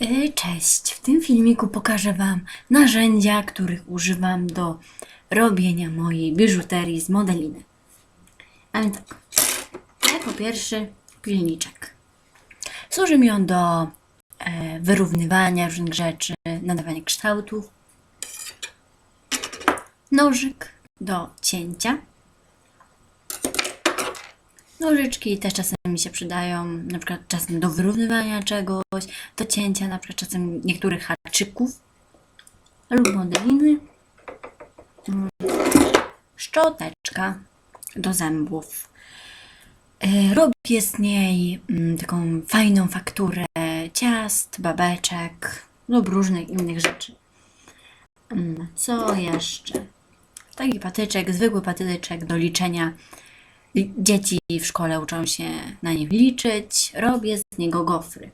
E, Cześć! W tym filmiku pokażę Wam narzędzia, których używam do robienia mojej biżuterii z modeliny. A więc tak, jako pierwszy pilniczek. Służy mi on do e, wyrównywania różnych rzeczy, nadawania kształtów. Nożyk do cięcia. Nożyczki też czasem mi się przydają, na przykład czasem do wyrównywania czegoś, do cięcia na przykład czasem niektórych haczyków lub modeliny. Szczoteczka do zębów. E, Robię z niej mm, taką fajną fakturę ciast, babeczek lub różnych innych rzeczy. Mm, Co jeszcze? Taki patyczek, zwykły patyczek do liczenia Dzieci w szkole uczą się na nim liczyć. Robię z niego gofry.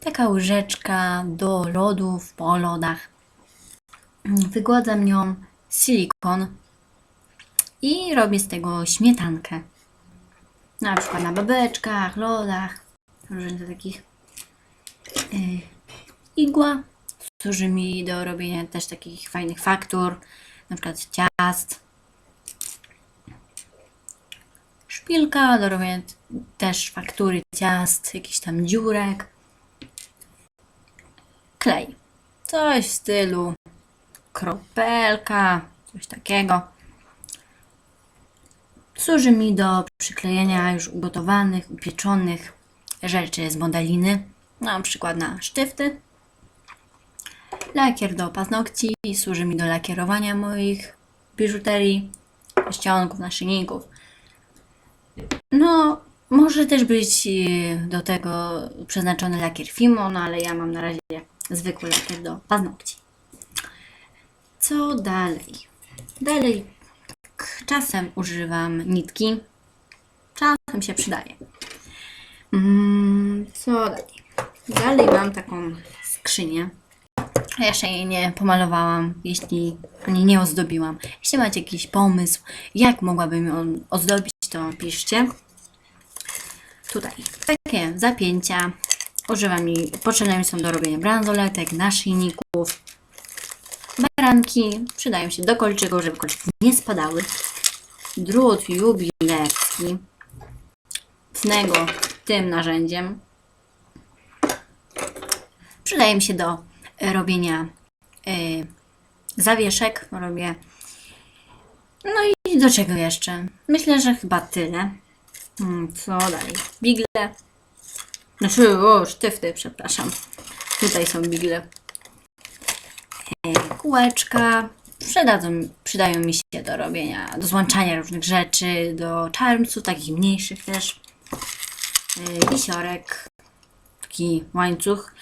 Taka łyżeczka do lodów po lodach. Wygładzam nią silikon i robię z tego śmietankę. Na przykład na babeczkach, lodach, różnych takich. Yy, igła służy mi do robienia też takich fajnych faktur, na przykład ciast. Szpilka do robienia też faktury ciast, jakiś tam dziurek. Klej. Coś w stylu kropelka, coś takiego. Służy mi do przyklejenia już ugotowanych, upieczonych rzeczy z modeliny, na przykład na sztywty. Lakier do paznokci służy mi do lakierowania moich biżuterii, ściągów, naszyjników. No, może też być e, do tego przeznaczony lakier Fimo, no ale ja mam na razie zwykły lakier do paznokci. Co dalej? Dalej tak, czasem używam nitki, czasem się przydaje. Mm, co dalej? Dalej mam taką skrzynię. Ja jeszcze jej nie pomalowałam, jeśli ani nie ozdobiłam. Jeśli macie jakiś pomysł, jak mogłabym ją ozdobić, to piszcie. Tutaj takie zapięcia. Używam i potrzebne mi są do robienia bransoletek, naszyjników. Baranki przydają się do kolczyków, żeby kolczyki nie spadały. Drut jubilewski. Tnę go tym narzędziem. Przydaje mi się do e, robienia e, zawieszek. Robię. No i do czego jeszcze? Myślę, że chyba tyle. Hmm, co dalej? Bigle. Znaczy, o, sztyfty, przepraszam. Tutaj są bigle. E, Kółeczka. Przydadzą, przydają mi się do robienia, do złączania różnych rzeczy, do czarmców, takich mniejszych też. E, Wisiorek taki łańcuch.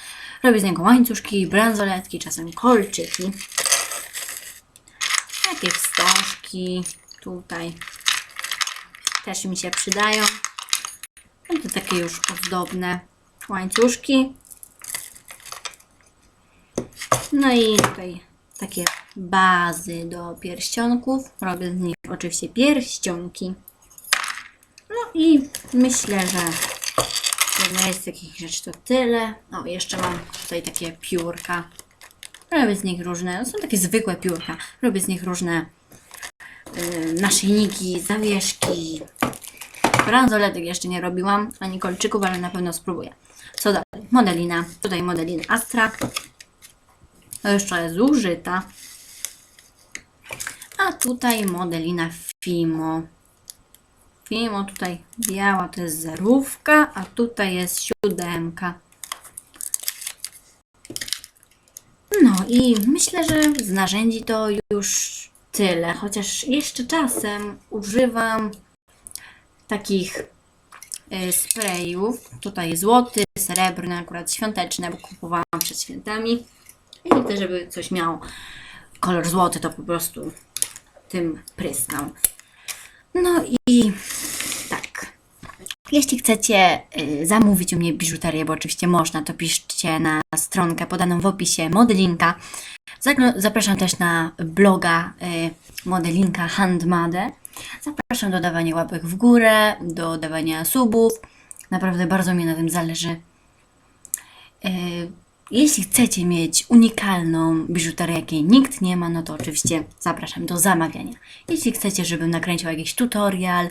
Robię z niego łańcuszki, bransoletki, czasem kolczyki. Takie wstążki tutaj też mi się przydają. No to takie już ozdobne łańcuszki. No i tutaj takie bazy do pierścionków. Robię z nich oczywiście pierścionki. No i myślę, że Jedna jest takich rzeczy to tyle. O, jeszcze mam tutaj takie piórka. Robię z nich różne, no są takie zwykłe piórka. Robię z nich różne naszyjniki, zawieszki. Bransoletek jeszcze nie robiłam, ani kolczyków, ale na pewno spróbuję. Co dalej? Modelina. Tutaj modelina Astra. To jeszcze jest zużyta. A tutaj modelina Fimo. Fimo tutaj biała to jest zerówka, a tutaj jest siódemka. No i myślę, że z narzędzi to już tyle. Chociaż jeszcze czasem używam takich y, sprayów. Tutaj złoty, srebrny, akurat świąteczne, bo kupowałam przed świętami. I też, żeby coś miało kolor złoty, to po prostu tym pryskam. No i tak. Jeśli chcecie y, zamówić u mnie biżuterię, bo oczywiście można, to piszcie na stronkę podaną w opisie Modelinka. Zapraszam też na bloga y, Modelinka Handmade. Zapraszam do dawania łapek w górę, do dawania subów Naprawdę bardzo mi na tym zależy. E, Jeśli chcecie mieć unikalną biżuterię, jakiej nikt nie ma, no to oczywiście zapraszam do zamawiania. Jeśli chcecie, żebym nakręciła jakiś tutorial,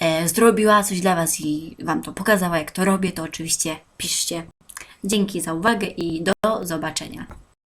e, zrobiła coś dla Was i Wam to pokazała, jak to robię, to oczywiście piszcie. Dzięki za uwagę i do zobaczenia.